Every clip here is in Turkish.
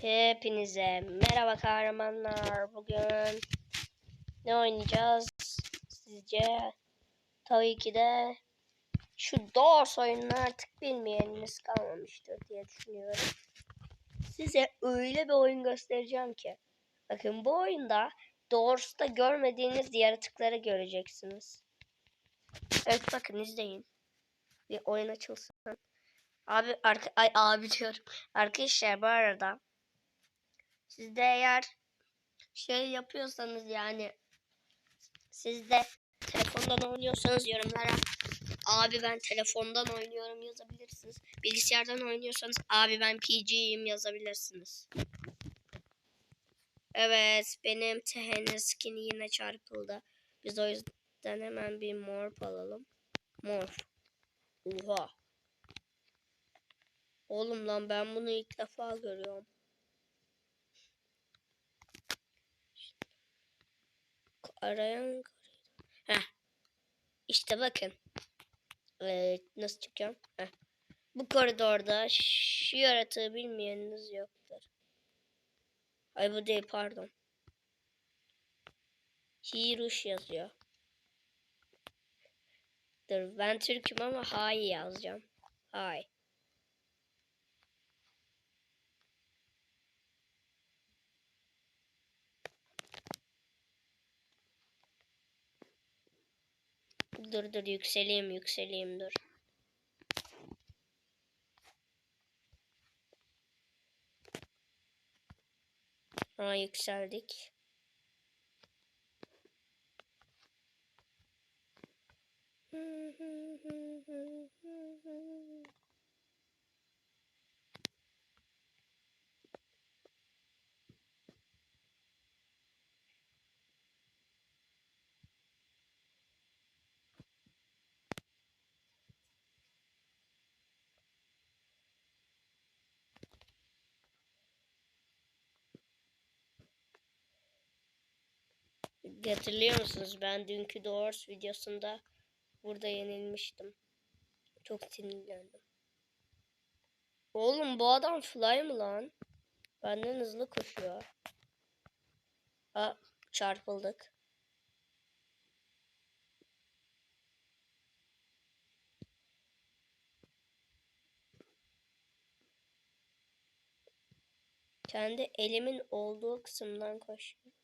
Hepinize merhaba kahramanlar. Bugün ne oynayacağız sizce? Tabii ki de şu Doors oyununu artık bilmeyeniniz kalmamıştır diye düşünüyorum. Size öyle bir oyun göstereceğim ki. Bakın bu oyunda Doors'ta görmediğiniz yaratıkları göreceksiniz. Evet bakın izleyin. Bir oyun açılsın. Abi arka, ay abi diyorum. Arkadaşlar bu arada siz de eğer şey yapıyorsanız yani siz de telefondan oynuyorsanız yorumlara abi ben telefondan oynuyorum yazabilirsiniz. Bilgisayardan oynuyorsanız abi ben PC'yim yazabilirsiniz. Evet benim THN skin'i yine çarpıldı. Biz o yüzden hemen bir morph alalım. Morph. Oha. Oğlum lan ben bunu ilk defa görüyorum. Arayan Heh. İşte bakın. Evet, nasıl çıkacağım? Heh. Bu koridorda şu yaratığı bilmeyeniniz yoktur. Ay bu değil pardon. Hiruş yazıyor. Dur ben Türk'üm ama hay yazacağım. Hay. Dur dur yükseleyim yükseleyim dur. Ha yükseldik. Hatırlıyor musunuz? Ben dünkü Doors videosunda burada yenilmiştim. Çok sinirlendim. Oğlum bu adam fly mı lan? Benden hızlı koşuyor. Ha çarpıldık. Kendi elimin olduğu kısımdan koşuyor.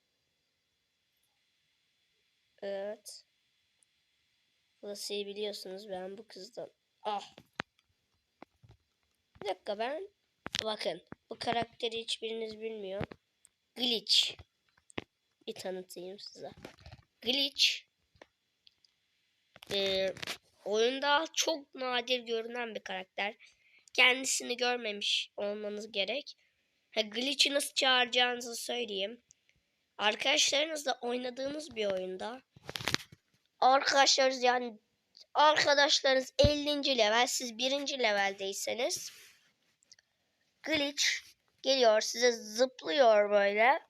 Evet. Burasıyı biliyorsunuz ben bu kızdan. Ah. Bir dakika ben. Bakın. Bu karakteri hiçbiriniz bilmiyor. Glitch. Bir tanıtayım size. Glitch. Ee, oyunda çok nadir görünen bir karakter. Kendisini görmemiş olmanız gerek. Glitch'i nasıl çağıracağınızı söyleyeyim. Arkadaşlarınızla oynadığınız bir oyunda arkadaşlarınız yani arkadaşlarınız 50. level siz 1. leveldeyseniz glitch geliyor size zıplıyor böyle.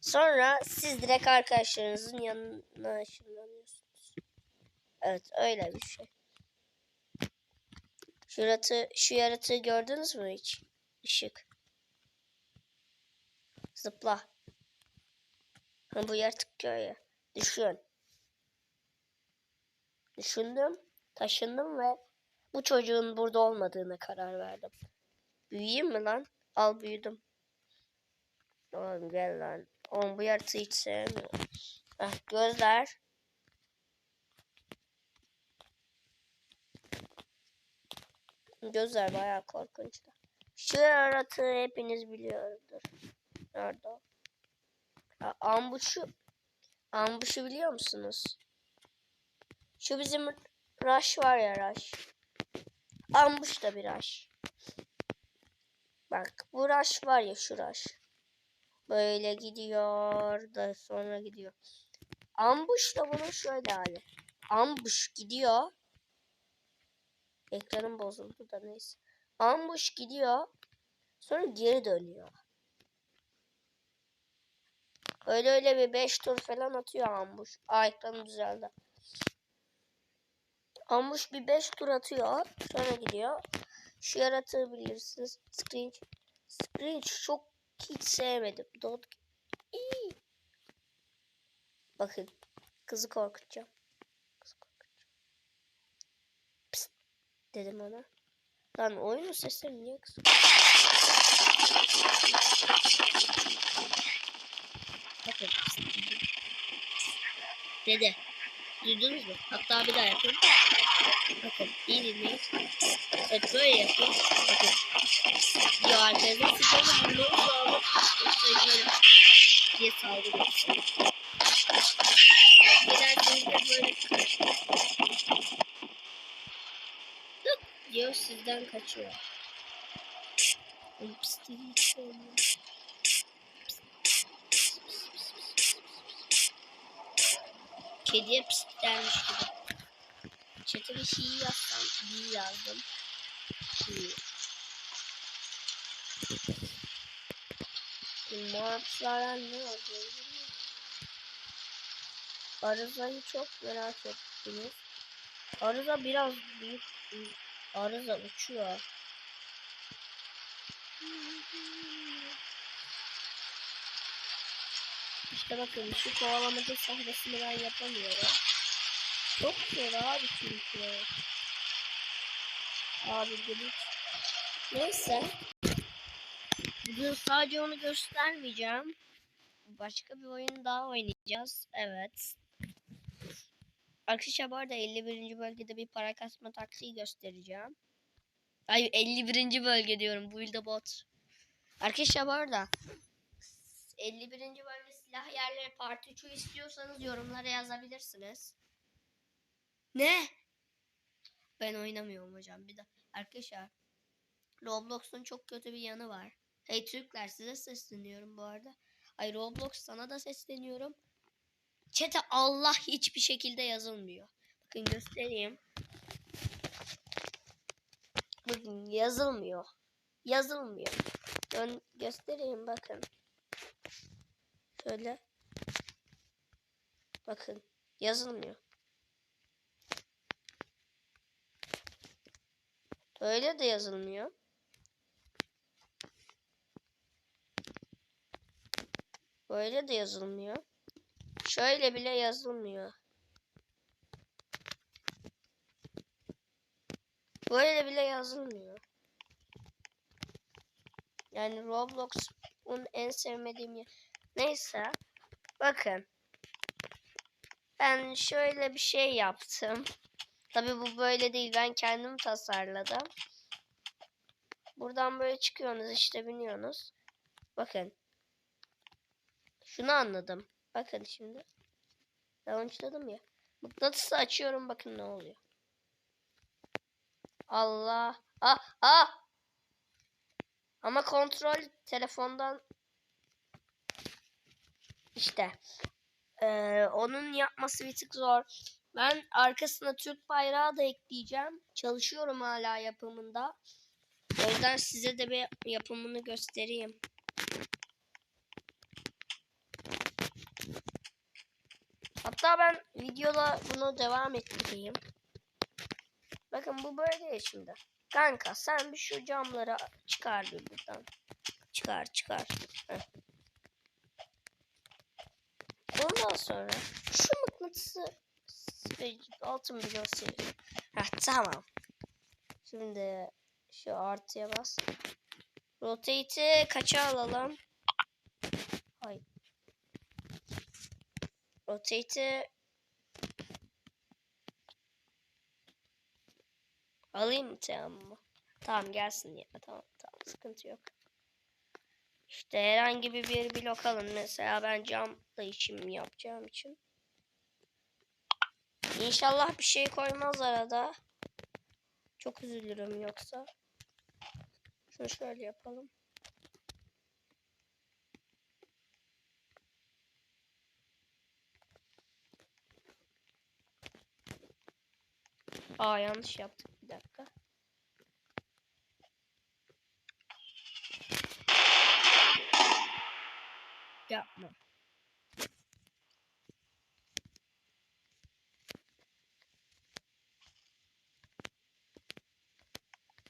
Sonra siz direkt arkadaşlarınızın yanına ışınlanıyorsunuz. Evet öyle bir şey. Şu yaratığı, şu yaratığı gördünüz mü hiç? Işık. Zıpla. Bu yaratık köye. Düşün. Düşündüm, taşındım ve bu çocuğun burada olmadığına karar verdim. Büyüyeyim mi lan? Al büyüdüm. Oğlum gel lan. Oğlum bu yaratığı hiç sevmiyorum. Heh, gözler. Gözler bayağı korkunç. Şu yaratığı hepiniz biliyordur. Nerede o? Ambuşu. Ambuşu biliyor musunuz? Şu bizim Rush var ya Rush. Ambush da bir Rush. Bak bu Rush var ya şu Rush. Böyle gidiyor da sonra gidiyor. Ambush da bunun şöyle hali. Ambush gidiyor. Ekranım bozuldu da neyse. Ambush gidiyor. Sonra geri dönüyor. Öyle öyle bir 5 tur falan atıyor ambush. Aa ekranım düzeldi. Ambush bir 5 tur atıyor. Sonra gidiyor. Şu yaratığı bilirsiniz. Screech. Screech çok hiç sevmedim. Dot İyi. Bakın kızı korkutacağım. Kızı korkutacağım. Psst dedim ona. Lan oyunun sesleri niye kısık? Bakın dedim. Duydunuz mu? Hatta bir daha yapayım. Bakın iyi dinleyin. Evet böyle yapayım. Bakın. Kediye pis dermiş gibi. Çete bir şey yazsam iyi yazdım. İyi. Morpslardan ne oluyor? Arıza'yı çok merak ettiniz. Arıza biraz büyük. Arıza uçuyor. İşte bakın şu kovalamaca sahnesini ben yapamıyorum. Çok zor abi çünkü. Abi dedik. Neyse. Bugün sadece onu göstermeyeceğim. Başka bir oyun daha oynayacağız. Evet. Arkadaşlar bu arada 51. bölgede bir para kasma taktiği göstereceğim. Ay 51. bölge diyorum. Bu ilde bot. Arkadaşlar bu arada 51. bölge silah yerleri part 3'ü istiyorsanız yorumlara yazabilirsiniz. Ne? Ben oynamıyorum hocam. Bir de arkadaşlar Roblox'un çok kötü bir yanı var. Hey Türkler size sesleniyorum bu arada. Ay Roblox sana da sesleniyorum. Çete Allah hiçbir şekilde yazılmıyor. Bakın göstereyim. Bakın yazılmıyor. Yazılmıyor. Dön göstereyim bakın. Şöyle. Bakın yazılmıyor. Öyle de yazılmıyor. Böyle de yazılmıyor. Şöyle bile yazılmıyor. Böyle bile yazılmıyor. Yani Roblox'un en sevmediğim yer. Neyse. Bakın. Ben şöyle bir şey yaptım. Tabi bu böyle değil. Ben kendim tasarladım. Buradan böyle çıkıyorsunuz işte biniyorsunuz. Bakın. Şunu anladım. Bakın şimdi. Launchladım ya. Mıknatısı açıyorum bakın ne oluyor. Allah. Ah ah. Ama kontrol telefondan işte ee, onun yapması bir tık zor. Ben arkasına Türk bayrağı da ekleyeceğim. Çalışıyorum hala yapımında. O yüzden size de bir yapımını göstereyim. Hatta ben videoda bunu devam ettireyim. Bakın bu böyle ya şimdi. Kanka sen bir şu camları çıkar buradan. Çıkar çıkar. Heh. Ondan sonra şu mıknatısı altın milyon seviyorum. Heh tamam. Şimdi şu artıya bas. Rotate'i kaça alalım? Hayır. Rotate'i alayım mı tamam mı? Tamam gelsin ya. Tamam tamam sıkıntı yok. İşte herhangi bir, bir blok alın. Mesela ben camla işim yapacağım için. İnşallah bir şey koymaz arada. Çok üzülürüm yoksa. Şunu şöyle yapalım. Aa yanlış yaptık bir dakika. Yapma.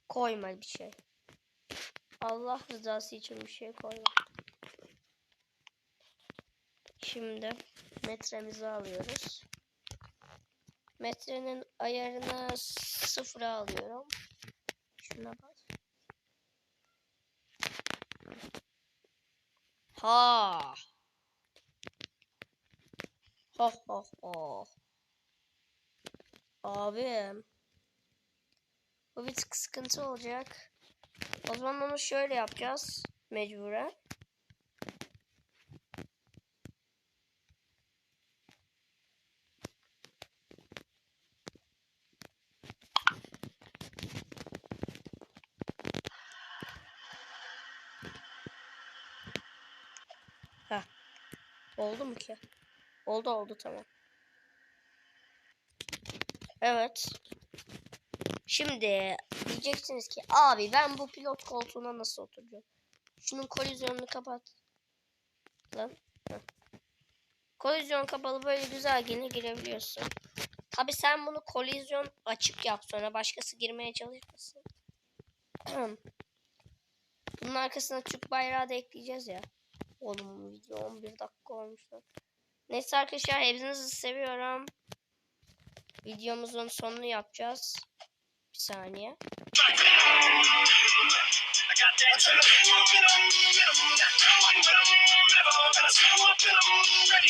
Koyma bir şey. Allah rızası için bir şey koyma. Şimdi metremizi alıyoruz. Metrenin ayarını sıfıra alıyorum. Şuna bak. Ha. Ho ho ho. Abim. Bu bir sıkıntı olacak. O zaman onu şöyle yapacağız. Mecburen. Oldu mu ki? Oldu oldu tamam. Evet. Şimdi diyeceksiniz ki abi ben bu pilot koltuğuna nasıl oturacağım? Şunun kolizyonunu kapat. Lan. Kolizyon kapalı böyle güzel yine girebiliyorsun. Tabi sen bunu kolizyon açık yap sonra başkası girmeye çalışmasın. Bunun arkasına Türk bayrağı da ekleyeceğiz ya. Oğlum video 11 dakika olmuş lan. Neyse arkadaşlar hepinizi seviyorum. Videomuzun sonunu yapacağız. Bir saniye.